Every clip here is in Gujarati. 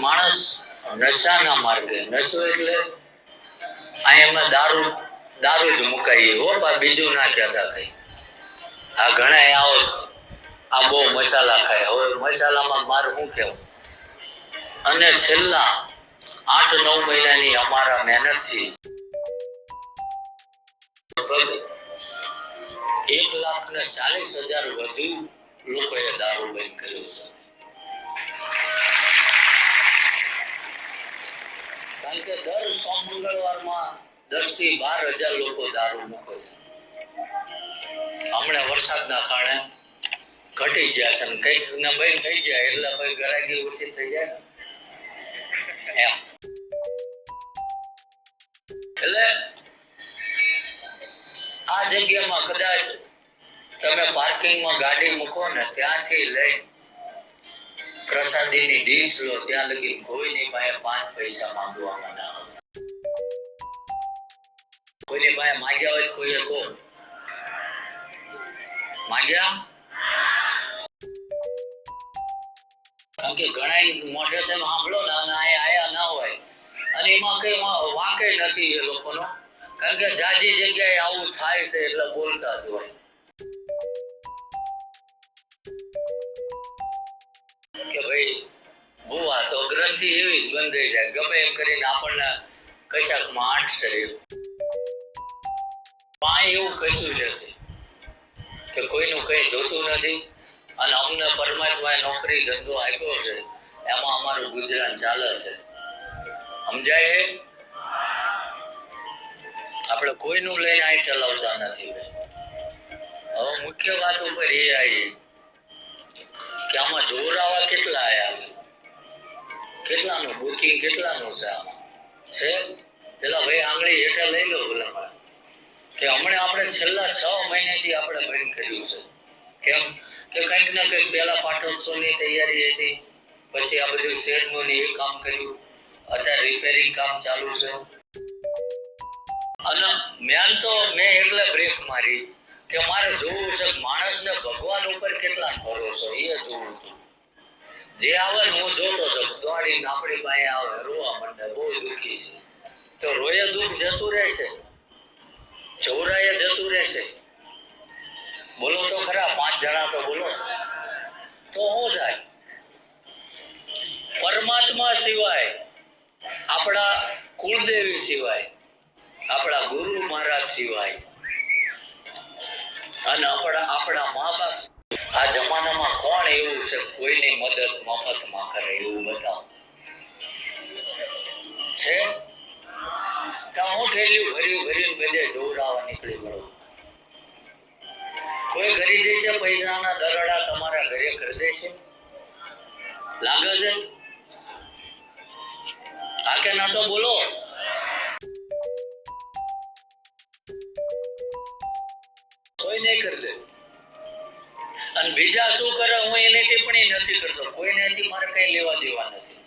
માણસ નશાના માર્ગે, નશો એટલે અહીંયા દારૂ દારૂ જ મુકાઈ હો બા, બીજું ના કહેતા કઈ. આ ઘણા આવો, આ બહુ મસાલા ખાય. હવે મસાલામાં મારું શું કહેવું? અને છેલ્લા આઠ, નવ મહિનાની અમારા મહેનતથી એક લાખ ને ચાલીસ હજાર વધુ લોકોએ દારૂ બંધ કર્યો છે. કે દર સોમ મંગળવારમાં દસથી બાર હજાર લોકો દારૂ મૂકે છે. હમણાં વરસાદના કારણે ઘટી ગયા છે. કંઈક ને બંધ થઈ જાય, એટલે ભાઈ ગરાગી ઓછી થઈ જાય એમ. એટલે આ જગ્યામાં કદાચ તમે પાર્કિંગમાં ગાડી મૂકો ને ત્યાંથી લઈ પ્રસાદીની ડીશ લો ત્યાં લગી કોઈની પાસે પાંચ પૈસા માંગવામાં ના આવતા. કોઈની પાસે માંગ્યા હોય કોઈએ કહો. માંગ્યા? કારણ કે ઘણા મોઢે તેમ સાંભળો ને, અને આયા આયા ના હોય. અને એમાં કઈ વાંકે નથી એ લોકોનો. કારણ કે જાજી જગ્યાએ આવું થાય છે એટલે બોલતા જ હોય. ભાઈ બુવા તો ગ્રંથિ એવી જ બંધ થઈ જાય. ગમે એમ કરીને આપણને કશાકમાં આંટશે શરીર. પાણી એવું કશું નથી. કે કોઈનું કંઈ જોતું નથી. અને અમને પરમાત્માએ નોકરી ધંધો આપ્યો છે. એમાં અમારું ગુજરાન ચાલે છે. સમજાય છે? આપણે કોઈનું લઈને અહીં ચલાવતા નથી. હવે મુખ્ય વાત ઉપર એ આવી કે આમાં જોરાવા કેટલા આયા છે? કેટલાનું બુકિંગ કેટલાનું છે આમાં? છે? પેલા ભાઈ આંગળી હેઠળ લઈ લો ભલા. કે હમણાં આપણે છેલ્લા છ મહિનાથી આપણે બંધ કર્યું છે. કેમ? કે કંઈક ને કંઈક પહેલા પાટોત્સવની તૈયારી હતી. પછી આ બધું શેરનું ને એ કામ કર્યું. અત્યારે રિપેરિંગ કામ ચાલુ છે. અને મેન તો મેં એટલે બ્રેક મારી. કે મારે જોવું છે માણસને ભગવાન ઉપર કેટલા ભરોસો, એ જોવું હતું જે આવે ને હું જોતો હતો દોડીને આપણી પાસે આવે, રોવા માંડે, બહુ દુઃખી છે. તો રોયે દુઃખ જતું રહેશે? ચૌરાએ જતું રહેશે? બોલો તો ખરા, પાંચ જણા તો બોલો તો શું જાય? પરમાત્મા સિવાય, આપણા કુળદેવી સિવાય, આપણા ગુરુ મહારાજ સિવાય અને આપણા આપણા મા બાપ આ જમાનામાં કોણ એવું છે? કોઈની મદદ મફતમાં કરે એવું બતાવો. છે? હું થયેલું ભર્યું ભર્યું, બધે જોવડાવવા નીકળી પડો કોઈ કરી દેશે પૈસાના દરડા તમારા ઘરે કરી દેશે લાગે છે? આ કે ના તો બોલો. નહીં કરી દે અને બીજા શું કરે? હું એને ટિપ્પણી નથી કરતો. કોઈનેથી મારે કઈ લેવા દેવા નથી.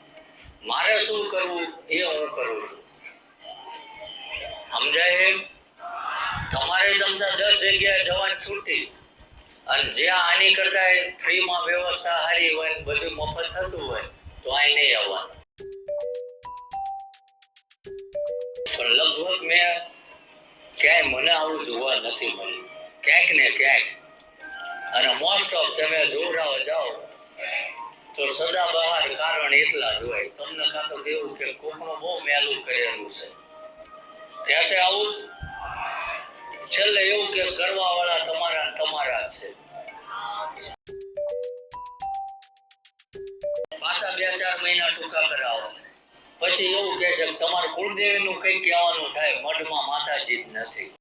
મારે શું કરવું? એ હું કરું છું. સમજાય તમારે તમતા દસ જગ્યાએ જવાની છૂટી. અને જ્યાં આની કરતા ફ્રીમાં વ્યવસ્થા સારી હોય બધું મફત થતું હોય, તો અહીં નહીં આવવાનું. પણ લગભગ મેં ક્યાંય મને આવું જોવા નથી મળ્યું. ક્યાંક ને ક્યાંક અને મોસ્ટ ઓફ તમે જોવરાવા જાઓ, તો સદા બહાર કારણ એટલા જ હોય. તમને કાં તો કેવું કે કોકનું બહુ મેલું કરેલું છે. ત્યાં આવું? છેલ્લે એવું કે કરવા વાળા તમારા તમારા છે. પાછા બે ચાર મહિના ટૂંકા કરાવો. પછી એવું કહે છે તમારે કુળદેવીનું કંઈક કહેવાનું થાય, મઢમાં માતાજી જ નથી.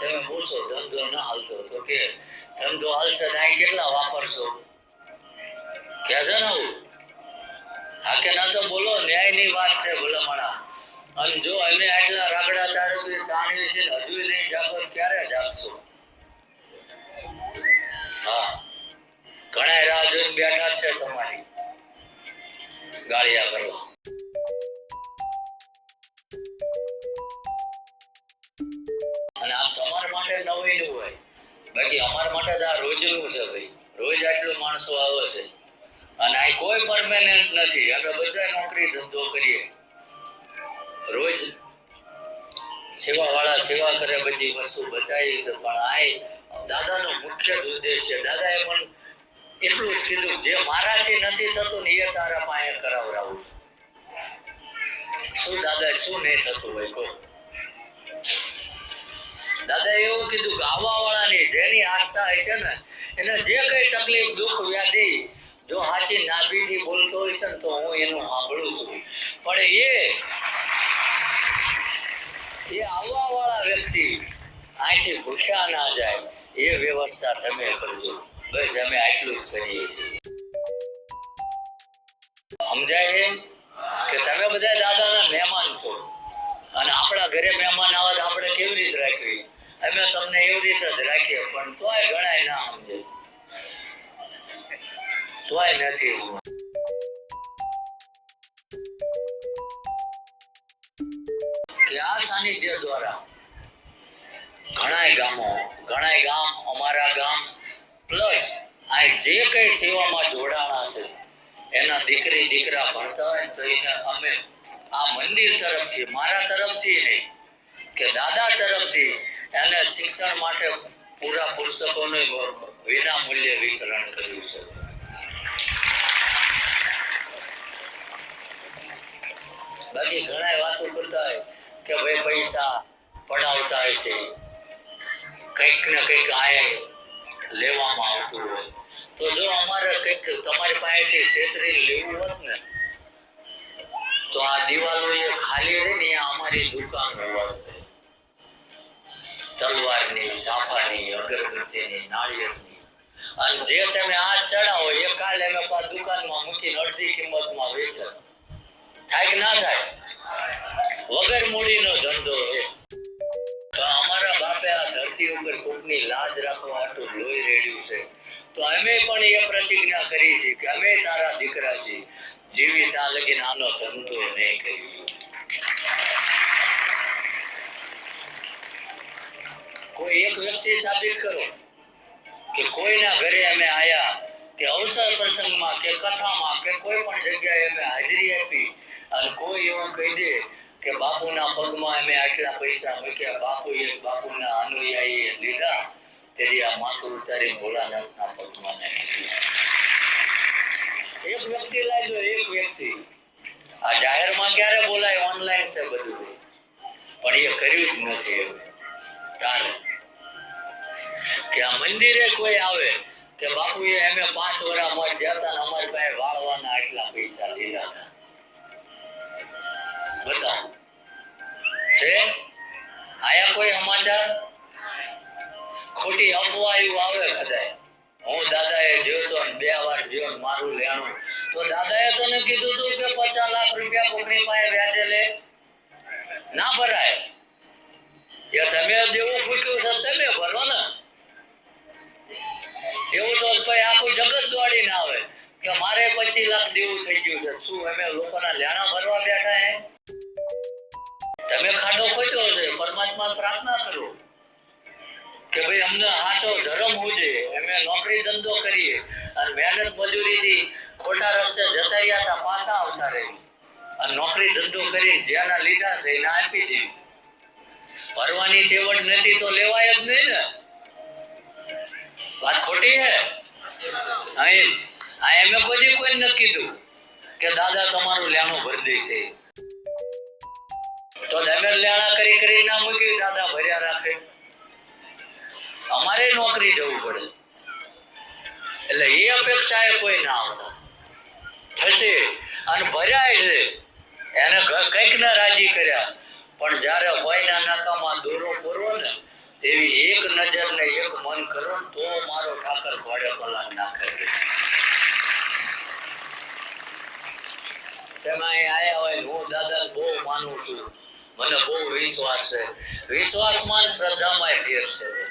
તમે બોલશો ધંધો ના હાલતો તો કે ધંધો હાલશે અહીં કેટલા વાપરશો? કે છે ને આવું હા ના તો બોલો, ન્યાયની વાત છે ભલામણા અને જો અમે આટલા રાગડા દારૂ તાણી છે ને, હજુ નહીં જાગો ક્યારે જાગશો. હા. ઘણા રાહ જોઈને બેઠા છે તમારી. ગાળિયા કરવા અને આ તમારા માટે નવીનું હોય. બાકી અમારા માટે આ રોજનું છે ભાઈ. રોજ આટલું માણસો આવે છે. અને આ કોઈ પરમેનન્ટ નથી. અમે બધા નોકરી ધંધો કરીએ. રોજ સેવા વાળા સેવા કરે, બધી વસ્તુ બતાવી છે. પણ આ દાદાનો મુખ્ય ઉદ્દેશ છે. દાદાએ પણ એટલું જ કીધું, જે મારાથી નથી થતું ને એ તારા પાસે કરાવડાવું છું. શું દાદા શું નહીં થતું હોય, કહો. દાદા એવું કીધું કે આવા વાળાની જેની આસ્થા હશે ને, એને જે કઈ તકલીફ, દુઃખ, વ્યાધિ જો હાચી નાભીથી બોલતો હોય છે ને, તો હું એનું સાંભળું છું. પણ એ એ આવવા વાળા વ્યક્તિ અહીંથી ભૂખ્યા ના જાય, એ વ્યવસ્થા તમે કરજો. બસ અમે આટલું જ કરીએ છીએ. સમજાય કે તમે બધા દાદાના મહેમાન છો. અને આપણા ઘરે મહેમાન આવે તો આપણે કેવી રીતે રાખવી? અમે તમને એવી રીતે જ રાખીએ, પણ તોય ગણાય ના સમજે. તોય નથી. આ સાનિધ્ય દ્વારા ઘણાય ગામો, ઘણાય ગામ, અમારા ગામ પ્લસ આ જે કઈ સેવામાં જોડાણા છે, એના દીકરી, દીકરા ભણતા હોય તો એને અમે આ મંદિર તરફથી, મારા તરફથી નહીં, કે દાદા તરફથી એને શિક્ષણ માટે પૂરા પુસ્તકોનું વિના મૂલ્યે વિતરણ કર્યું છે. બાકી ઘણા વાતો કરતા હોય કે ભાઈ પૈસા પડાવતા હશે કંઈક ને કંઈક આય લેવામાં આવતું હોય. તો જો અમારે કંઈક તમારી પાસેથી છેતરી લેવું હોત ને, તો આ દિવાલો એ ખાલી રહે ને અમારી દુકાન હોવા તલવારની સાફાની અગરબત્તીની, નાળિયેરની. અને જે તમે આ ચડાવો, એ કાલે અમે પાછા દુકાનમાં મૂકીને અડધી કિંમતમાં વેચો. થાય કે ના થાય? વગર મૂડીનો ધંધો છે તો અમારા બાપે આ ધરતી ઉપર કોકની લાજ રાખવા આટલું લોહી રેડ્યું છે. તો અમે પણ એ પ્રતિજ્ઞા કરી છે કે અમે તારા દીકરા છીએ. જીવી ત્યાં લગીને આનો ધંધો નહીં કરીએ. કોઈ એક વ્યક્તિ સાબિત કરો કે કોઈના ઘરે અમે આયા કે અવસર પ્રસંગમાં કે કથામાં કે કોઈ પણ જગ્યાએ અમે હાજરી આપી અને કોઈ એવું કહી દે કે બાપુના પગમાં અમે આટલા પૈસા મૂક્યા બાપુ એક બાપુના અનુયાયીએ લીધા તેથી આ માથું ઉતારી ભોળાનાથના પગમાં એક વ્યક્તિ લાગ્યો, એક વ્યક્તિ. આ જાહેરમાં ક્યારે બોલાય? ઓનલાઈન છે બધું. પણ એ કર્યું જ નથી એવું તારે. કે આ મંદિરે કોઈ આવે, કે બાપુ એ અમે પાંચ વર્ષ મર જતા અમારી પાસે વાળવાના આટલા પૈસા લીધા હતા. બતાવો. છે? આયા કોઈ સમાચાર ખોટી અફવા આવે બધાય હું દાદાએ જોયો તો બે વાર જોયો મારું લેણું. તો દાદાએ તને કીધું તું કે પચાસ લાખ રૂપિયા કોકની પાસે વ્યાજે લે. ના ભરાય. જે તમે જેવું ફૂટ્યું છે, તમે ભરો ને. એવું તો કોઈ આખું જગત દોડી ના આવે કે મારે પચીસ લાખ દેવું થઈ ગયું છે. શું અમે લોકોના લેણા ભાઈ, અમને સાચો ધર્મ હોજે અમે નોકરી ધંધો કરીએ. અને મહેનત મજૂરીથી ખોટા રસ્તે જતા રહ્યા હતા, પાછા આવતા રહી અને નોકરી ધંધો કરી જેના લીધા છે, એને આપી દીધું. ભરવાની ટેવડ નથી તો લેવાય જ નહીં ને. વાત ખોટી હે? અહીં, આ એમે પછી કોઈ ન કીધું કે દાદા તમારું લેણું ભરી દેશે. તો તમે લેણા કરી કરી ના મૂકી દાદા ભર્યા રાખે. નોકરી જવું પડે. એટલે એ અપેક્ષાએ કોઈ ના આવતા. થશે અને ભર્યા છે. એને કંઈક ના રાજી કર્યા. પણ જ્યારે હોયના નાકામાં દોરો પૂરવો ને, એવી એક નજર ને એક મન કરો તો મારો ઠાકર ઘોડે પલાન ના કરે. તમે આયા હોય હું દાદા બહુ માનું છું. મને બહુ વિશ્વાસ છે. વિશ્વાસમાં શ્રદ્ધામાં ફેર છે.